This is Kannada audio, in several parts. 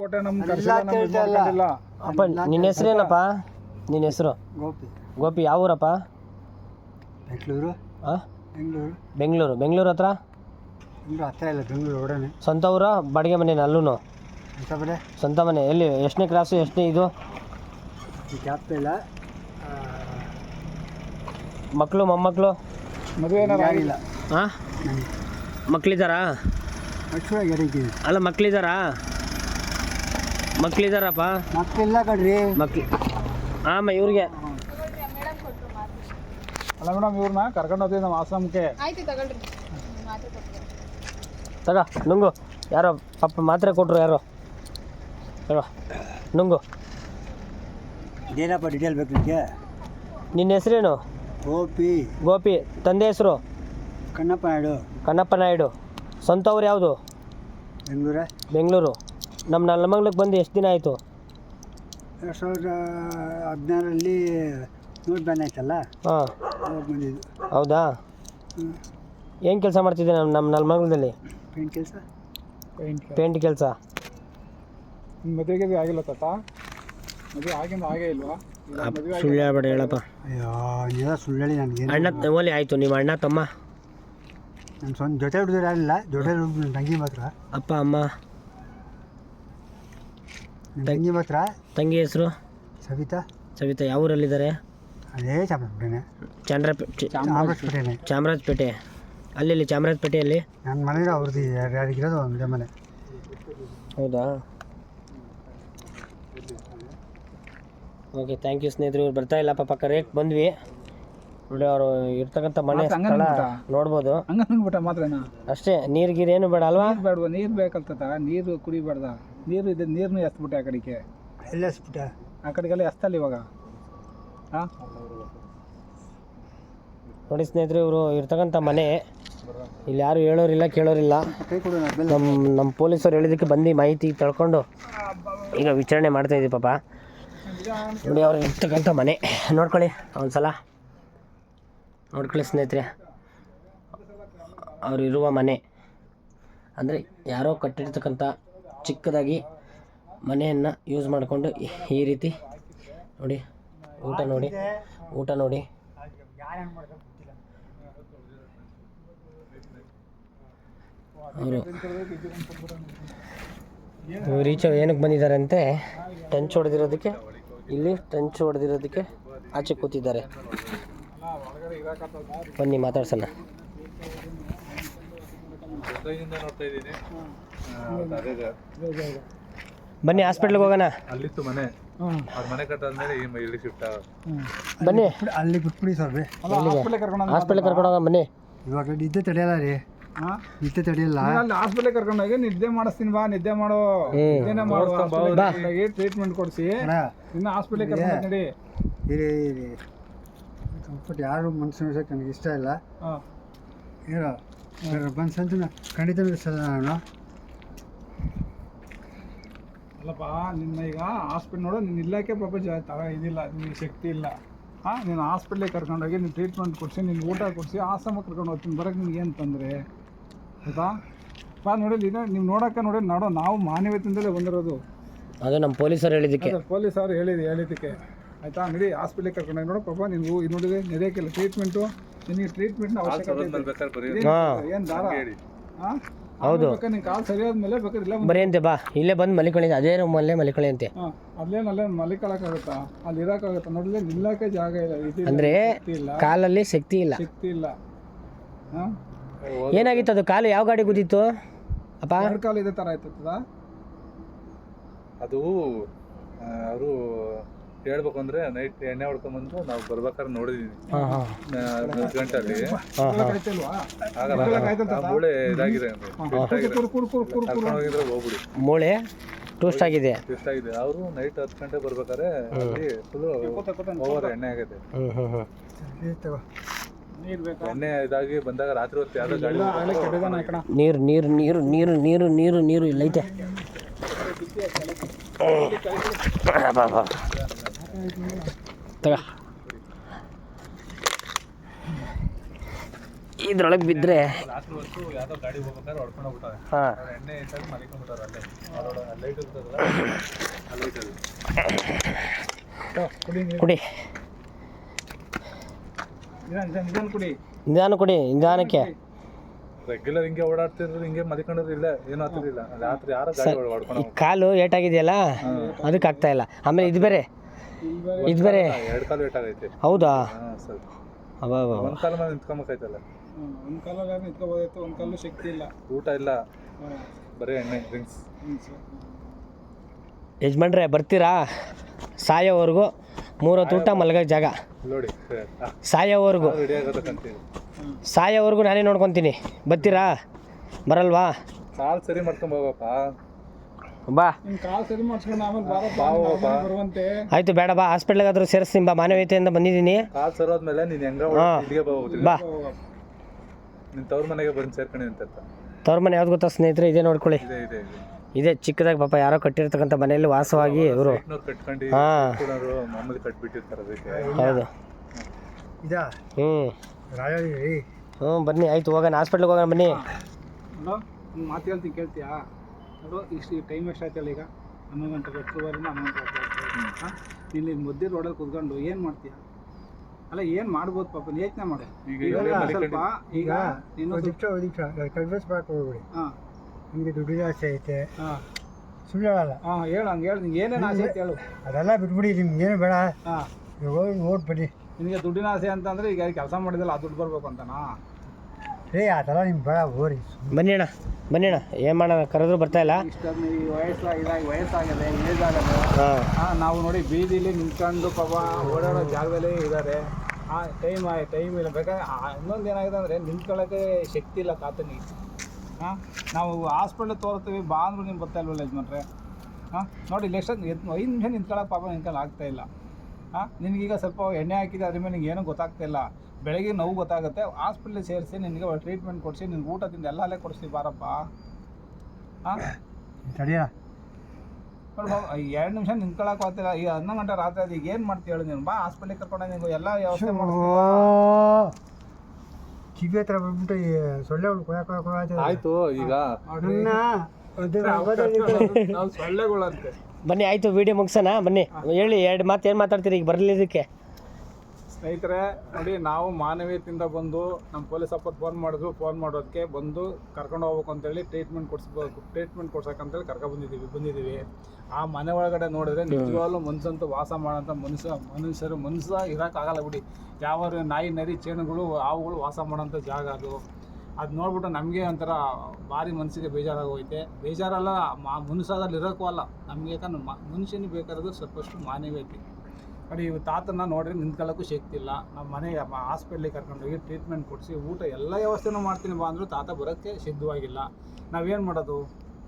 ಕೋಟೆ ನಮ್ಮ ಕರ್ಸಿಲ್ಲ ಅಪ್ಪ ನಿನ್ನ ಹೆಸರೇನಪ್ಪ? ನಿನ್ನ ಹೆಸರು? ಗೋಪಿ. ಗೋಪಿ ಯಾವ ಊರಪ್ಪ? ಬೆಂಗಳೂರು. ಆ? ಬೆಂಗಳೂರು. ಬೆಂಗಳೂರು. ಬೆಂಗಳೂರು ಹತ್ರ? ಬೆಂಗಳೂರು ಹತ್ರ ಇಲ್ಲ ಬೆಂಗಳೂರು ಒಡನೆ. ಸ್ವಂತ ಊರ? ಬಾಡಿಗೆ ಮನೆ ಅಲ್ಲೂ ಸ್ವಂತ ಬರೇ ಸ್ವಂತ ಮನೆ. ಎಲ್ಲಿ ಎಷ್ಟನೇ ಕ್ಲಾಸು ಎಷ್ಟನೇ ಇದು? ಜಾಸ್ತಿ ಇಲ್ಲ. ಮಕ್ಕಳು ಮೊಮ್ಮಕ್ಕಳು ಮದುವೆ ಏನಾರ ಯಾರಿಲ್ಲ ಹಾಂ ಮಕ್ಕಳಿದ್ದಾರಾ ಅಲ್ಲ ಮಕ್ಳಿದಾರಾ ಮಕ್ಳಿದಾರಪ್ಪ? ಮಕ್ಕಳಿಲ್ಲ ಕಣ್ರಿ. ಮಕ್ಳು ಆಮ ಇವ್ರಿಗೆ. ಅಲ್ಲ ಮೇಡಮ್ ಇವ್ರನ್ನ ಕರ್ಕೊಂಡು ಹೋಗ್ತೀವಿ ನಮ್ಮ ಆಶ್ರಮಕ್ಕೆ. ತಗ ನುಂಗು. ಯಾರೋ ಪಾಪ ಮಾತ್ರೆ ಕೊಟ್ರು ಯಾರೋ. ತಗೋ ನುಂಗು. ಇದೇನಪ್ಪ ಡೀಟೇಲ್ ಬೇಕು ನಿಮಗೆ ನಿನ್ನ ಹೆಸರೇನು? ಗೋಪಿ. ಗೋಪಿ. ತಂದೆ ಹೆಸರು? ಕಣ್ಣಪ್ಪ ನಾಯ್ಡು. ಕಣ್ಣಪ್ಪ ನಾಯ್ಡು. ಸ್ವಂತ ಊರು ಯಾವುದು? ಬೆಂಗಳೂರ. ಬೆಂಗಳೂರು. ನಮ್ಮ ನಲ್ಲಮಂಗ್ಲಕ್ಕೆ ಬಂದು ಎಷ್ಟು ದಿನ ಆಯಿತು? ಎರಡು ಸಾವಿರದ ಹದಿನಾರರಲ್ಲಿ ನೋಟ್ ಬ್ಯಾನ್ ಆಯ್ತಲ್ಲ? ಹಾಂ. ಅವಾಗ ಬಂದಿದ್ದು. ಹೌದಾ? ಹ್ಞೂ ಏನು ಕೆಲಸ ಮಾಡ್ತಿದ್ದೆ ನಮ್ಮ ನಮ್ಮ ನಲ್ಮಂಗ್ಲದಲ್ಲಿ? ಪೇಂಟ್ ಕೆಲಸ? ಪೇಂಟ್ ಪೇಂಟ್ ಕೆಲಸ. ಮದುವೆಗೆ ಆಗಿಲ್ಲ ತಾತ? ಮದುವೆ ಆಗಿಂದ ಆಗೇ ಇಲ್ವಾ? ಸುಳ್ಳು ಹೇಳ್ಬೇಡ ಹೇಳಪ್ಪ. ಅಯ್ಯೋ ನೀವ ಸುಳ್ಳು ಹೇಳಿ ನನಗೆ ಅಣ್ಣ ಓಲಿ ಆಯಿತು ನಿಮ್ಮ ಅಣ್ಣ ತಮ್ಮ? ನನ್ನ ಸ್ವಂತ ಜೊತೆ ಹುಡುಗರು ಆಗಿಲ್ಲ ಜೊತೆ ಹುಡುಗರು ತಂಗಿ ಮಾತ್ರ. ಅಪ್ಪ ಅಮ್ಮ. ತಂಗಿ ಮಾತ್ರ ತಂಗಿ ಹೆಸರು? ಸವಿತಾ. ಸವಿತಾ ಯಾವ ಊರಲ್ಲಿದ್ದಾರೆ ಅದೇ ಚಾಮರಾಜಪೇಟೆನೆ. ಚಾಮರಾಜಪೇಟೆ ಚಾಮರಾಜಪೇಟೆನೆ. ಚಾಮರಾಜಪೇಟೆ. ಅಲ್ಲಿ ಚಾಮರಾಜಪೇಟೆಯಲ್ಲಿ? ನನ್ನ ಮನೆ ಅವ್ರದ್ದು ಯಾರು ಯಾರಿಗಿರೋದು ಒಂದೇ ಮನೆ ಹೌದಾ? ಓಕೆ ಥ್ಯಾಂಕ್ ಯು ಸ್ನೇಹಿತರು ಇವ್ರು ಬರ್ತಾ ಇಲ್ಲಪ್ಪ ಪಕ್ಕ ಕರೆಕ್ಟ್ ಬಂದ್ವಿ. ನೋಡಿ ಅವರು ಇರ್ತಕ್ಕಂಥ ಮನೆ ಸ್ಥಳ ನೋಡ್ಬೋದು. ಮಾತ್ರನಾ? ಅಷ್ಟೇ ನೀರು ಗೀರು ಏನು ಬೇಡ ಅಲ್ವಾ? ಬೇಡ ನೀರು ಬೇಕಂತ ನೀರು ಕುಡಿಬೇಡ್ದ? ನೀರು ಇದೆ ನೀರನ್ನು ಎಸ್ಬಿಟ್ಟೆ ಆ ಕಡೆಗೆ? ಎಲ್ಲ ಎಸ್ಬಿಟ್ಟೆ. ಆ ಕಡೆಗೆಲ್ಲ ಎಸ್ತಲ್ಲ ಇವಾಗ? ಹಾಂ ನೋಡಿ ಸ್ನೇಹಿತರು ಇವರು ಇರ್ತಕ್ಕಂಥ ಮನೆ ಇಲ್ಲಿ ಯಾರು ಹೇಳೋರಿಲ್ಲ ಕೇಳೋರಿಲ್ಲ. ನಮ್ಮ ನಮ್ಮ ಪೊಲೀಸರು ಹೇಳಿದ್ದಕ್ಕೆ ಬಂದು ಮಾಹಿತಿ ತಳ್ಕೊಂಡು ಈಗ ವಿಚಾರಣೆ ಮಾಡ್ತಾ ಇದ್ದೀವಿ ಪಾಪ. ನೋಡಿ ಅವ್ರು ಇರ್ತಕ್ಕಂಥ ಮನೆ. ನೋಡ್ಕೊಳ್ಳಿ ಒಂದ್ಸಲ. ನೋಡ್ಕೊಳ್ಳಿ ಸ್ನೇಹಿತರೆ ಅವರು ಇರುವ ಮನೆ. ಅಂದರೆ ಯಾರೋ ಕಟ್ಟಿರ್ತಕ್ಕಂಥ ಚಿಕ್ಕದಾಗಿ ಮನೆಯನ್ನು ಯೂಸ್ ಮಾಡಿಕೊಂಡು ಈ ರೀತಿ ನೋಡಿ, ಊಟ ನೋಡಿ ಊಟ ನೋಡಿ. ಅವರು ರೀಚ ಏನಕ್ಕೆ ಬಂದಿದ್ದಾರೆ ಅಂತೆ ಟೆಂಚ್ ಹೊಡೆದಿರೋದಕ್ಕೆ, ಇಲ್ಲಿ ಟೆಂಚ್ ಹೊಡೆದಿರೋದಕ್ಕೆ ಆಚೆ ಕೂತಿದ್ದಾರೆ. ಬನ್ನಿ, ಮಾತಾಡ್ಸೋಣ. ಬನ್ನಿ ಹಾಸ್ಪಿಟ್ಲಿಗೆ ಹೋಗೋಣ. ಅಲ್ಲಿತ್ತು ಮನೆ. ಹ್ಞೂ ಅವ್ರ ಮನೆ ಕಟ್ಟಾದ್ಮೇಲೆ ಈ ಮ- ಇಲ್ಲಿ ಶಿಫ್ಟ್ ಬನ್ನಿ. ಅಲ್ಲಿ ಬಿಟ್ಬಿಡಿ ಸರ್ ಬೇ ಅಲ್ಲ ಹಾಸ್ಪಿಟ್ಲಿಗೆ ಕರ್ಕೊಂಡು ಹೋಗೋಣ ಬನ್ನಿ. ಇವಾಗ ನಿದ್ದೆ ತಡೆಯಲ್ಲ ರೀ. ಹಾಂ? ನಿದ್ದೆ ತಡೆಯಲ್ಲ? ಅಲ್ಲಿ ಹಾಸ್ಪಿಟ್ಲ್ ಕರ್ಕೊಂಡು ಹೋಗಿ ನಿದ್ದೆ ಮಾಡಿಸ್ತೀನಿ ಬಾ ನಿದ್ದೆ ಮಾಡೋ ನಿದ್ದೆನೇ ಏ ಟ್ರೀಟ್ಮೆಂಟ್ ಕೊಡಿಸಿ. ಅಣ್ಣ. ಇನ್ನು ಹಾಸ್ಪಿಟ್ಲಿಗೆ ಕರ್ಕೊಂಡು ನಡಿ. ಇರಿ ಇರಿ ಕಂಫರ್ಟ್ ಯಾರು ನೋಡ್ಸೋಕೆ ನನಗೆ ಇಷ್ಟ ಇಲ್ಲ. ಹಾಂ. ಏನೋ ಬಂದು ಸಂಜೆ ಖಂಡಿತ ಅಲ್ಲಪ್ಪ ನಿನ್ನ ಈಗ ಹಾಸ್ಪಿಟ್ಲ್ ನೋಡೋ ನಿನ್ನ ಇಲ್ಲಕ್ಕೆ ಪಾಪ ಜ ತರ ಇದಿಲ್ಲ ನಿಮಗೆ ಶಕ್ತಿ ಇಲ್ಲ. ಹಾಂ ನೀನು ಹಾಸ್ಪಿಟ್ಲಿಗೆ ಕರ್ಕೊಂಡೋಗಿ ನೀನು ಟ್ರೀಟ್ಮೆಂಟ್ ಕೊಡಿಸಿ ನಿನ್ನ ಊಟ ಕೊಡಿಸಿ ಆಸಮ ಕರ್ಕೊಂಡು ಹೋಗ್ತೀನಿ. ಬರೋಕ್ಕೆ ನಿಮ್ಗೆ ಏನು ತೊಂದರೆ? ಆಯಿತಾ? ಪಾ ನೋಡಿ ಇದೆ ನೀವು ನೋಡೋಕೆ ನೋಡಿ ನೋಡೋ ನಾವು ಮಾನವೀಯತೆಯಿಂದಲೇ ಬಂದಿರೋದು. ಅದೇ ನಮ್ಮ ಪೊಲೀಸರು ಹೇಳಿದ್ದಕ್ಕೆ. ಅದೇ ಪೊಲೀಸ್ ಅವ್ರು ಹೇಳಿದ್ದು ಹೇಳಿದ್ದಕ್ಕೆ. ಆಯ್ತಾ? ನಡಿ ಹಾಸ್ಪಿಟ್ಲಿಗೆ ಕರ್ಕೊಂಡೋಗಿ ನೋಡೋ. ಪಾಪ ನೀವು ಇದು ನೋಡಿದೆ ನಡೆಯೋಕ್ಕಿಲ್ಲ ಟ್ರೀಟ್ಮೆಂಟು ನಿನಗೆ ಟ್ರೀಟ್ಮೆಂಟ್ ಅವಶ್ಯಕತೆ ಹೌದು. ಕಾಲು ಸರಿಯಾದ ಮೇಲೆ ಬೇಕಾದ್ರೆ ಇಲ್ಲ ಬರೀ ಅಂತೆ ಬಾ. ಇಲ್ಲೇ ಬಂದು ಮಲಿಕೊಳ್ಳಿ ಅದೇ ರೂಮಲ್ಲೇ ಮಲಿಕೊಳ್ಳಿ ಅಂತೆ. ಹಾಂ ಅಲ್ಲೇನು ಅಲ್ಲೇ ಮಲಿಕೊಳಕ್ಕಾಗುತ್ತಾ ಅಲ್ಲಿ ಇರೋಕ್ಕಾಗುತ್ತಾ ನೋಡಿದ್ರೆ ನಿಲ್ಲಕ್ಕೆ ಜಾಗ ಇಲ್ಲ. ಇದು ಅಂದರೆ ಕಾಲಲ್ಲಿ ಶಕ್ತಿ ಇಲ್ಲ. ಶಕ್ತಿ ಇಲ್ಲ. ಹಾಂ? ಏನಾಗಿತ್ತು ಅದು? ಕಾಲು ಯಾವ ಗಾಡಿ ಗುದ್ದಿತ್ತು? ಅಪ್ಪ? ಎರಡು ಕಾಲು ಇದೇ ಥರ ಆಯ್ತದ ಅದು ಅವರು ಹೇಳ್ಬೇಕು ಅಂದ್ರೆ ನೈಟ್ ಎಣ್ಣೆ ಹೊಡ್ಕೊಂಡ್ಬಂದು ನಾವು ಬರ್ಬೇಕಾದ್ರೆ ನೋಡಿದೀನಿ ಹಾಂ ಹಾಂ. ಮೂರು ಗಂಟೆ ಅಲ್ಲಿ ಆಗಲ್ಲ. ಮೂಳೆ ಇದಾಗಿದೆ ಅಂದ್ರೆ ಕುರು ಕುರು ಕುರು ಕುರು ಕರ್ಕೊಂಡು ಹೋಗಿದ್ರೆ ಹೋಗ್ಬಿಡಿ. ಮೂಳೆ ಟೂಸ್ಟ್ ಆಗಿದೆ. ಎಷ್ಟಾಗಿದೆ ಅವರು ನೈಟ್ ಹತ್ತು ಗಂಟೆ ಬರ್ಬೇಕಾದ್ರೆ ಅಲ್ಲಿ ಫುಲ್ ಓವರ್ ಎಣ್ಣೆ ಆಗಿದೆ. ಎಣ್ಣೆ ಇದಾಗಿ ಬಂದಾಗ ರಾತ್ರಿ ಹೊತ್ತು ಯಾವ್ದೋ ಗಾಡಿ ನೀರು ನೀರು ನೀರು ನೀರು ನೀರು ನೀರು ನೀರು ಇಲ್ಲೈತೆ ಬಾ ಬಾ ತಗ. ಇದ್ರೊಳಗೆ ಬಿದ್ದರೆ ಹಾಂ. ಕುಡಿ. ನಿಧಾನ ಕುಡಿ ನಿಧಾನ ಕುಡಿ ನಿಧಾನಕ್ಕೆ. ರೆಗ್ಯುಲರ್ ಹಿಂಗೆ ಓಡಾಡ್ತಿದ್ರು ಹಿಂಗೆ ಮಲಿಕೊಂಡ್ರು ಇಲ್ಲ ಏನು ಆಗ್ತಿರ್ಲಿಲ್ಲ. ರಾತ್ರಿ ಯಾರೋ ಗಾಡಿ ಓಡಾಡ್ಕೊಂಡು ಈ ಕಾಲು ಏಟಾಗಿದೆಯಲ್ಲ? ಅದಕ್ಕೆ ಆಗ್ತಾ ಇಲ್ಲ. ಆಮೇಲೆ ಇದು ಬೇರೆ. ಇದು ಬೇರೆ. ಎರಡು ಕಾಲು ವೇಟ್ ಆಗೈತೆ. ಹೌದಾ? ಹಾಂ ಸರ್. ಅಬ್ಬಾ. ಒಂದು ಕಾಲ ಮೇಲೆ ನಿಂತ್ಕೊಬೇಕಾಯ್ತಲ್ಲ? ಒಂದು ಒಂದ್ ಕಾಲಲ್ಲಿ ನಿಂತ್ಕೋಬೋದಾಯ್ತು ಒಂದು ಕಾಲು ಶಕ್ತಿ ಇಲ್ಲ. ಊಟ ಇಲ್ಲ. ಬರೀ ಎಣ್ಣೆ ಡ್ರಿಂಕ್ಸ್. ಯಜಮಾನ್ರೆ ಬರ್ತೀರಾ? ಸಾಯೋವರೆಗೂ ಮೂರೊತ್ತು ಊಟ ಮಲಗೋ ಜಾಗ. ನೋಡಿ ಸಾಯೋವರೆಗೂ. ರೆಡಿ ಸಾಯೋವರೆಗೂ ನಾನೇ ನೋಡ್ಕೊತೀನಿ. ಬರ್ತೀರಾ? ಬರಲ್ವಾ? ಕಾಲು ಸರಿ ಮಾಡ್ಕೊಂಡ್ ಹೋಗಪ್ಪ. ಬಾ. ಆಯ್ತು ಬೇಡ ಬಾ. ಹಾಸ್ಪಿಟ್ಲಿಗಾದ್ರೂ ಸೇರಿಸ್ತೀನಿ ಬಾ ಮಾನವೀಯತೆಯಿಂದ ಬಂದಿದ್ದೀನಿ. ಕಾಲು ಸರೋದ್ಮೇಲೆ ನೀನು ಹೆಂಗ ಹಾ. ಇಲ್ಲಿಗೆ ಹೋಗ್ತಿಲ್ಲ ಬಾ. ನಿನ್ ತವ್ರ ಮನೆಗೆ ಬಂದು ಸೇರ್ಕೊಂಡಿ ಅಂತ ತವ್ರ ಮನೆ ಯಾವ್ದು ಗೊತ್ತಾ ಸ್ನೇಹಿತರೆ? ಇದೇ ನೋಡ್ಕೊಳ್ಳಿ. ಇದೆ ಇದೆ ಇದೆ. ಇದೇ ಚಿಕ್ಕದಾಗಿ ಪಾಪ ಯಾರೋ ಕಟ್ಟಿರ್ತಕ್ಕಂಥ ಮನೆಯಲ್ಲಿ ವಾಸವಾಗಿ ಇವರು. ಐಟ್ನೂರು ಕಟ್ಕೊಂಡು ಹಾಂ. ಕೂಡೋರು ಮಾಮೂಲಿ ಕಟ್ಬಿಟ್ಟಿರ್ತಾರೆ ಅದಕ್ಕೆ. ಹೌದು. ಇದಾ? ಹ್ಞೂ ಹ್ಞೂ ಬನ್ನಿ. ಆಯ್ತು ಹೋಗೋಣ. ಹಾಸ್ಪಿಟ್ಲಿಗೆ ಹೋಗೋಣ ಬನ್ನಿ. ನೋಡು ಒಂದು ಮಾತು ಹೇಳ್ತೀನಿ ಕೇಳ್ತೀಯಾ? ನೋಡು ಇಷ್ಟು ಟೈಮ್ ಎಷ್ಟಾಯ್ತಲ್ಲ ಈಗ? ಹನ್ನೊಂದು ಗಂಟೆ ಹತ್ತುವರೆಯಿಂದ ಹನ್ನೊಂದು ಗಂಟೆ ಹಾಂ ನೀನು ಇಲ್ಲಿ ಮುದ್ದೆ ರೋಡಲ್ಲಿ ಕುತ್ಕೊಂಡು ಏನು ಮಾಡ್ತೀಯ? ಅಲ್ಲ ಏನು ಮಾಡ್ಬೋದು ಪಾಪ ಯೋಚನೆ ಮಾಡು. ಈಗ ಈಗ ಸ್ವಲ್ಪ ಈಗ ನೀನು ಕನ್ಫ್ಯೂಸ್ ಮಾಡ್ಕೊಬಿಡಿ ಹೋಗ್ಬಿಡಿ. ಹಾಂ. ನಿಮಗೆ ದುಡ್ಡಿನ ಆಸೆ ಐತೆ. ಹಾಂ. ಸುಳ್ಳು ಹೇಳಲ್ಲ ಹಾಂ ಹೇಳು ಹಂಗೆ ಹೇಳು. ನಿಂಗೆ ಏನೇನು ಆಸೆ ಐತೆ ಹೇಳು. ಅದೆಲ್ಲ ಬಿಟ್ಬಿಡಿ ನಿಮ್ಗೆ ಏನು ಬೇಡ. ಹಾಂ. ಹೋಗಿ ಓಟ್ ಬನ್ನಿ ನಿನಗೆ ದುಡ್ಡಿನ ಆಸೆ ಅಂತಂದ್ರೆ ಈಗ ಕೆಲಸ ಮಾಡಿದಲ್ಲ ಆ ದುಡ್ಡು ಬರ್ಬೇಕು ಅಂತನಾ? ಏ ಆ ಥರ ನಿಮ್ಗೆ ಬೇಡ ಹೋರಿ. ಬನ್ನಿ ಅಣ್ಣ ಬನ್ನಿ ಅಣ್ಣ. ಏನು ಮಾಡೋಣ ಕರೆದ್ರು ಬರ್ತಾ ಇಲ್ಲ? ಇಷ್ಟೊಂದು ಈ ವಯಸ್ಸು ಇದಾಗಿ ವಯಸ್ಸಾಗಿದೆ ಏಜ್ ಆಗದೆ ಹಾಂ. ಹಾಂ ನಾವು ನೋಡಿ ಬೀದಿಲಿ ನಿಂತ್ಕೊಂಡು ಪಾಪ ಓಡಾಡೋ ಜಾಗದಲ್ಲೇ ಇದ್ದಾರೆ. ಆ ಟೈಮ್ ಆ ಟೈಮ್ ಇಲ್ಲ. ಬೇಕಾದ್ರೆ ಇನ್ನೊಂದು ಏನಾಗಿದೆ ಅಂದರೆ ನಿಂತ್ಕೊಳ್ಳೋಕ್ಕೆ ಶಕ್ತಿ ಇಲ್ಲ ಕಾತನಿ ಹಾಂ ನಾವು ಹಾಸ್ಪಿಟ್ಲ್ ತೋರ್ತೀವಿ ಬಾ ಅಂದ್ರೂ ನಿಮ್ಗೆ ಬರ್ತಾ ಇಲ್ವಲ್ಲ ಯಜಮಾನ್ರೆ? ಹಾಂ ನೋಡಿ ಲೆಕ್ಷನ್ ಐದು ನಿಮಿಷ ನಿಂತ್ಕೊಳ್ಳೋಕೆ ಪಾಪ ನಿಂತ್ಕೊಳ್ಳೋ ಆಗ್ತಾ ಇಲ್ಲ. ಹಾಂ? ನಿನಗೀಗ ಸ್ವಲ್ಪ ಎಣ್ಣೆ ಹಾಕಿದೆ ಅದ್ರ ಮೇಲೆ ನಿಂಗೆ ಏನೂ ಗೊತ್ತಾಗ್ತಿಲ್ಲ ಬೆಳಗ್ಗೆ ನೋವು ಗೊತ್ತಾಗುತ್ತೆ. ಹಾಸ್ಪಿಟ್ಲಿಗೆ ಸೇರಿಸಿ ನಿನಗೆ ಟ್ರೀಟ್ಮೆಂಟ್ ಕೊಡಿಸಿ ನಿನ್ಗೆ ಊಟ ತಿಂದು ಎಲ್ಲ ಅಲ್ಲೇ ಕೊಡಿಸ್ತೀವಿ ಬಾರಪ್ಪ. ಹಾಂ? ತಡಿಯ? ಎರಡು ನಿಮಿಷ ನಿಂತ್ಕೊಳಕ್ ಹೋಗ್ತಿಲ್ಲ ಈಗ ಹನ್ನೊಂದು ಗಂಟೆ ರಾತ್ರಿ ಅದು ಈಗ ಏನು ಮಾಡ್ತೀವಿ ಹೇಳಿ ನೀನು? ಬಾ ಹಾಸ್ಪಿಟ್ಲಿಗೆ ಕರ್ಕೊಂಡು ನಿಂಗೆ ಎಲ್ಲ ವ್ಯವಸ್ಥೆ ಮಾಡ್ತೀವಿ ಕಿವಿ ಹತ್ರ ಬಂದ್ಬಿಟ್ಟು ಈ ಸೊಳ್ಳೆ ಹುಳು ಆಯ್ತು ಈಗ ನಾವು ಸೊಳ್ಳೆಗಳಂತೆ. ಬನ್ನಿ ಆಯಿತು ವಿಡಿಯೋ ಮುಗಿಸೋಣ ಬನ್ನಿ. ಹೇಳಿ ಎರಡು ಮಾತು ಏನು ಮಾತಾಡ್ತೀರಿ ಈಗ? ಬರಲಿದ್ದಕ್ಕೆ ಸ್ನೇಹಿತರೆ ನೋಡಿ ನಾವು ಮಾನವೀಯತೆಯಿಂದ ಬಂದು ನಮ್ಮ ಪೊಲೀಸ್ ಅಪ್ಪ ಫೋನ್ ಮಾಡಿದ್ರು ಫೋನ್ ಮಾಡೋದಕ್ಕೆ ಬಂದು ಕರ್ಕೊಂಡು ಹೋಗ್ಬೇಕು ಅಂತೇಳಿ ಟ್ರೀಟ್ಮೆಂಟ್ ಕೊಡಿಸ್ಬೇಕು ಟ್ರೀಟ್ಮೆಂಟ್ ಕೊಡ್ಸಕ್ಕಂತೇಳಿ ಕರ್ಕೊಂಡು ಬಂದಿದ್ದೀವಿ ಬಂದಿದ್ದೀವಿ. ಆ ಮನೆ ಒಳಗಡೆ ನೋಡಿದ್ರೆ ನಿಜವಾಗ್ಲೂ ಮನ್ಸಂತೂ ವಾಸ ಮಾಡೋಂಥ ಮನುಷ್ಯ ಮನುಷ್ಯರು ಮನುಷ್ಯ ಇರೋಕ್ಕಾಗಲ್ಲ ಬಿಡಿ. ಯಾವ ನಾಯಿ ನರಿ ಚೇನುಗಳು ಹಾವುಗಳು ವಾಸ ಮಾಡೋಂಥ ಜಾಗ ಅದು. ಅದು ನೋಡ್ಬಿಟ್ಟು ನಮಗೆ ಒಂಥರ ಭಾರಿ ಮನಸ್ಸಿಗೆ ಬೇಜಾರಾಗೋಯ್ತೆ ಬೇಜಾರಲ್ಲ, ಮಾ ಮನುಷ್ಯದಲ್ಲಿ ಇರೋಕ್ಕೂ ಅಲ್ಲ. ನಮಗೆ ಯಾಕಂದ್ರೆ ಮ ಮನುಷ್ಯನಿಗೆ ಬೇಕಾಗಿರೋದು ಸ್ವಲ್ಪಷ್ಟು ಮಾನ್ಯವೈತಿ ನೋಡಿ ಇವು ತಾತನ ನೋಡ್ರಿ ನಿಂತ್ಕೊಳ್ಳೋಕ್ಕೂ ಶಕ್ತಿ ಇಲ್ಲ. ನಮ್ಮ ಮನೆಗೆ ಹಾಸ್ಪಿಟ್ಲಿಗೆ ಕರ್ಕೊಂಡೋಗಿ ಟ್ರೀಟ್ಮೆಂಟ್ ಕೊಡಿಸಿ, ಊಟ ಎಲ್ಲ ವ್ಯವಸ್ಥೆನೂ ಮಾಡ್ತೀನಿ ಬಾ ಅಂದರೂ ತಾತ ಬರೋಕ್ಕೆ ಸಿದ್ಧವಾಗಿಲ್ಲ. ನಾವೇನು ಮಾಡೋದು?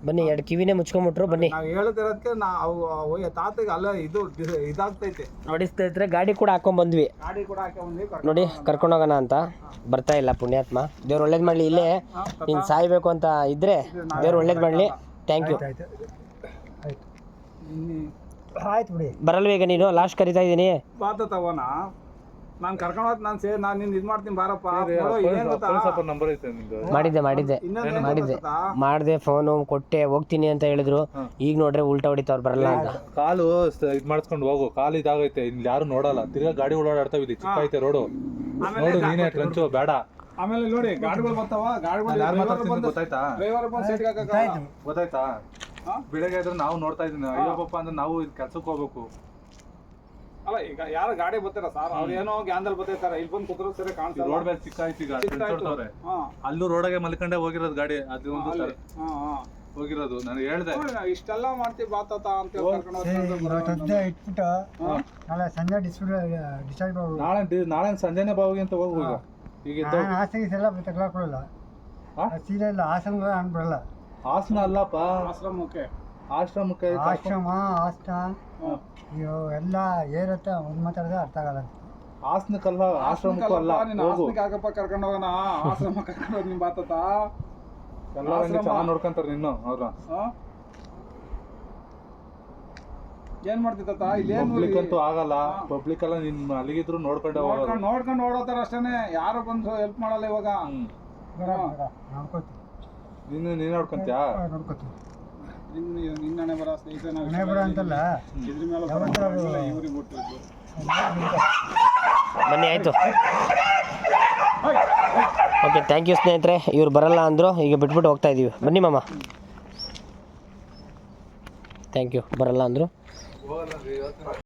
ಬನ್ನಿ ಎರಡು ಕಿವಿನೇ ಮುಚ್ಕೊಂಡ್ಬಿಟ್ರು ಬನ್ನಿ. ನಾವು ಹೇಳ್ತಿರೋದಕ್ಕೆ ನಾವು ತಾತಗೆ ಅಲ್ಲ ಇದು ಇದಾಗ್ತೈತೆ. ನೋಡಿ ಸ್ನೇಹಿತರೆ ಗಾಡಿ ಕೂಡ ಹಾಕೊಂಡ್ ಬಂದ್ವಿ. ಗಾಡಿ ಕೂಡ ಹಾಕೊಂಡ್ಬಂದ್ವಿ ನೋಡಿ ಕರ್ಕೊಂಡು ಹೋಗೋಣ ಅಂತ. ಬರ್ತಾ ಇಲ್ಲ ಪುಣ್ಯಾತ್ಮ. ದೇವ್ರು ಒಳ್ಳೇದು ಮಾಡಲಿ ಇಲ್ಲೇ ನೀನು ಸಾಯ್ಬೇಕು ಅಂತ ಇದ್ರೆ ದೇವ್ರು ಒಳ್ಳೇದು ಮಾಡಲಿ. ಥ್ಯಾಂಕ್ ಯು ಆಯ್ತು ಬಿಡಿ. ಬರಲ್ವ ಈಗ ನೀನು? ಲಾಸ್ಟ್ ಕರಿತಾ ಇದ್ದೀನಿ ಬಾತ ತಗೋಣ. ನಾನು ಕರ್ಕೊಂಡು ಹೋದ್ ನಾನು ಸೇರಿ ನಾನು ನಿನ್ನ ಇದು ಮಾಡ್ತೀನಿ ಬಾರಪ್ಪ. ನೋಡು, ಏನ್ ಗೊತ್ತಾ? ಪೊಲೀಸ್ ಅಪ್ಪ ನಂಬರ್ ಐತೆ ನಿಂದು. ಮಾಡಿದ್ದೆ ಮಾಡಿದ್ದೆ. ಇನ್ನೊಂದು ಏನ್ ಮಾಡಿದ್ದೆ. ಗೊತ್ತಾ? ಮಾಡಿದೆ ಫೋನು ಕೊಟ್ಟೆ ಹೋಗ್ತೀನಿ ಅಂತ ಹೇಳಿದ್ರು. ಈಗ ನೋಡ್ರೆ ಉಲ್ಟಾ ಹೊಡಿತಾವ್ರು ಬರಲ್ಲ ಅಂತ. ಕಾಲು ಇದ್ ಮಾಡ್ಸ್ಕೊಂಡು ಹೋಗು ಕಾಲು ಇದಾಗೈತೆ ಇಲ್ಲಿ ಯಾರು ನೋಡಲ್ಲ. ತಿರ್ಗಾ ಗಾಡಿ ಓಡಾಡ್ತಾ ಇದ್ದೀವಿ ಚಿಕ್ಕ ಐತೆ ರೋಡು. ನೋಡು ನೀನೇ ಟ್ರಂಚು ಬೇಡ. ಆಮೇಲೆ ನೋಡಿ ಗಾಡಿಗಳು ಬರ್ತಾವ ಗಾಡಿಗಳು ಯಾರು ಡ್ರೈವರ್ ಮಾತಾಡ್ತೀನಿ ಬಂದು ಗೊತ್ತಾಯ್ತಾ? ಡ್ರೈವರ್ ಬಂದು ಸೈಡ್ಗೆ ಹಾಕಕ್ಕಾಗಲ್ಲ. ಗೊತ್ತಾಯ್ತಾ? ಬೆಳಗ್ಗೆ ಆದ್ರೆ ನಾವು ನೋಡ್ತಾ ಇದೀನಿ ಪಪ್ಪ ಅಂದ್ರೆ ನಾವು ಇಲ್ಲಿ ಕೆಲ್ಸಕ್ಕೆ ಹೋಗ್ಬೇಕು. ಅಲ್ಲ ಈಗ ಯಾರ ಗಾಡಿ ಬರ್ತಾರ ಸರ್ ಅವ್ರ ಏನೋ ಗ್ಯಾಂದಲ್ ಬರ್ತಾರೆ ಇಲ್ಲಿ ಬಂದು ಕುತ್ರ ಸರಿ ಕಾಣ್ತಾರೆ ರೋಡ್ ಮೇಲೆ ಚಿಕ್ಕ ಐತಿ ಈಗ ಹಾ. ಅಲ್ಲೂ ರೋಡಾಗೆ ಮಲ್ಕೊಂಡೆ ಹೋಗಿರೋದು ಗಾಡಿ ಅದು ಒಂದು ಅಲ್ಲಿ. ಹಾ ಹಾ. ಹೋಗಿರೋದು ನಾನು ಹೇಳ್ದೆ. ನೋಡಿ, ನಾವು ಇಷ್ಟೆಲ್ಲ ಮಾಡ್ತೀವಿ ಬಾತಾತ ಅಂತ ಹೇಳಿ ಕರ್ಕೊಂಡು ಏ, ಹೋಗ್ತಾರೆ ಅಂತ ಇವತ್ತು ಬರೋದು ಅಜ್ಜ ಇಟ್ಬಿಟ್ಟು ನಾಳೆ ಸಂಜೆ ಡಿಸ್ಪ್ಲೇ ಡಿಸೈಡ್ ಮಾಡ್ಬೋದು ನಾಳೆ ಡಿ- ನಾಳೆ ಸಂಜೆನೆ ಬಾವಿಗೆ ಅಂತ ಹೋಗು ಈಗ ಈಗ ಎದ್ದು ನಾನು ಆಸೆಗೆ ಎಲ್ಲ ತಗೊಳಕೊಡಲ್ಲ ಹಾ? ಸೀರೆ ಇಲ್ಲ ಆಸನ ನಾನು ಬರಲ್ಲ ಹಾಸನ ಅಲ್ಲಪ್ಪ. ಆಶ್ರಮಕ್ಕೆ. ಆಶ್ರಮಕ್ಕೆ ಆಶ್ರಮ. ಆಸ್ತ ಅಯ್ಯೋ ಎಲ್ಲ ಏರತ್ತ ಒಂದ್ ಮಾತಾಡಿದ್ರೆ ಅರ್ಥ ಆಗಲ್ಲ. ಹಾಸನಕ್ಕಲ್ಲ ಆಶ್ರಮಕ್ಕೂ ಅಲ್ಲ ನೀನು ಹೋಗು. ಹಾಕಪ್ಪ ಕರ್ಕೊಂಡು ಹೋಗೋಣ? ಆಶ್ರಮ ಕರ್ಕೊಂಡು ಹೋಗಿ ನಿಮ್ ಬಾತಾತ ಎಲ್ಲ ಹಂಗೆ ಆಶ್ರಮ. ಚೆನ್ನಾಗ್ ನೋಡ್ಕೊಂತಾರೆ ನಿನ್ನು ಅವ್ರ ಏನ್ ಮಾಡ್ತಿತ್ತ ಇಲ್ಲಿ ಏನ್ ಪಬ್ಲಿಕ್ ಅಂತೂ ಆಗಲ್ಲ. ಪಬ್ಲಿಕ್ ಎಲ್ಲ ನಿನ್ ಅಲ್ಲಿಗಿದ್ರು ನೋಡ್ಕೊಂಡೆ ಹೋಗೋದು. ನೋಡ್ಕೊಂಡು ನೋಡ್ಕೊಂಡು ಓಡೋತಾರ ಅಷ್ಟೇನೆ. ಯಾರು ಬಂದು ಹೆಲ್ಪ್ ಮಾಡಲ್ಲ ಇವಾಗ. ಹ್ಮ್. ನೋಡ್ಕೋತೀವಿ ನೀನು ನೀನ್ ನೋಡ್ಕೊಂತ್ಯಾ? ನೋಡ್ಕೋತೀವಿ ನಿನ್ನ ಬರ ಅಂತಲ್ಲ? ಇದ್ರ ಮೇಲೆ ಇವ್ರಿಗೆ ಬನ್ನಿ ಆಯಿತು. ಓಕೆ ಥ್ಯಾಂಕ್ ಯು ಸ್ನೇಹಿತರೆ. ಇವ್ರು ಬರಲ್ಲ ಅಂದರು ಈಗ ಬಿಟ್ಬಿಟ್ಟು ಹೋಗ್ತಾ ಇದ್ದೀವಿ ಬನ್ನಿ ಮಾಮ. ಥ್ಯಾಂಕ್ ಯು ಬರಲ್ಲ ಅಂದರು.